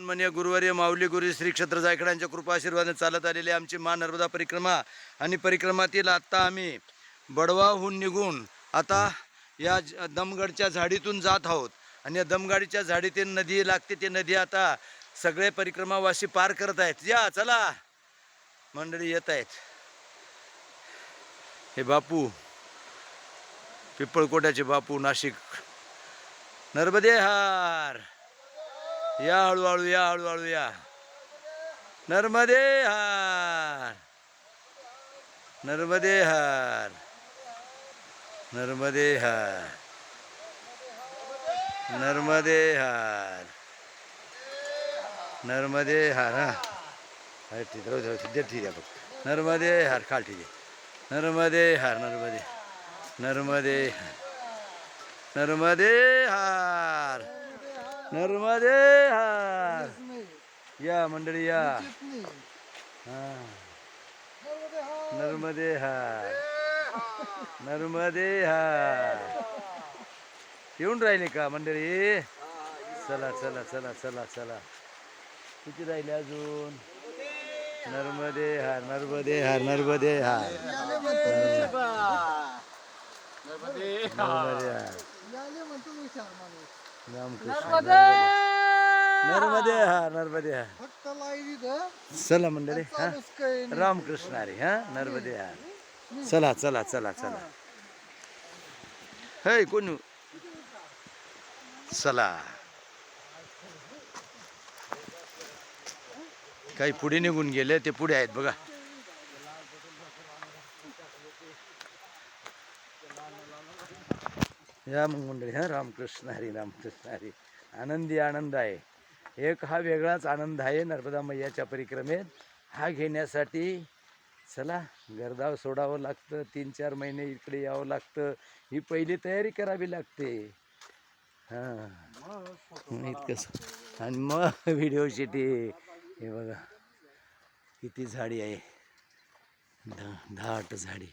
सन्मान्य गुरुवर्य माऊली गुरु श्री क्षेत्र जायकडांच्या कृपा आशीर्वादाने चालत आलेली आमची मा नर्मदा परिक्रमा. आणि परिक्रमातील आत्ता आम्ही बडवाहून निघून आता या दमगडच्या झाडीतून जात आहोत. आणि या दमगाडीच्या झाडीतील नदी लागते ती नदी आता सगळे परिक्रमावासी पार करत आहेत. या चला. मंडळी येत आहेत. हे बापू पिपळकोट्याचे बापू नाशिक. नर्मदे हार. या हळूहळू या हळूहळू या. नर्मदे हार. नर्मदे हार. नर्मदे हार. नर्मदे हार. नर्मदे हार हा. ठीक आहे, राहू दे, ठीक आहे बघ. नर्मदे हार खाल ठीक आहे. नर्मदे हार नर्मदे. नर्मदे हार. नर्मदे हार. नर्मदे हार या मंडळी या. हा. नर्मदे हार नर्मदे हार येऊन राहिले का मंडळी? चला चला चला चला चला. किती राहिले अजून? नर्मदे हार नर्मदे हार नर्मदे हार नर्मदे हार रामकृष्ण. नर्मदे! हार नर्मदे हार फक्त लाईन इथं. चला मंडळी हा. चालूच काही नाही. रामकृष्ण हरी हा नर्मदे हार चला चला चला चला. हे कोण? चला. काही पुढे निघून गेले ते पुढे आहेत बघा. या मग मंडळी हां रामकृष्ण हरी रामकृष्ण हरी. आनंदी आनंद आहे एक हा वेगळाच आनंद आहे नर्मदा मैयाच्या परिक्रमेत. हा घेण्यासाठी चला गरदाव सोडावं लागतं तीन चार महिने इकडे यावं लागतं. ही पहिली तयारी करावी लागते. हां. इतकंच आणि मग व्हिडिओ शिटी हे बघा किती झाडी आहे. धा दाट झाडी.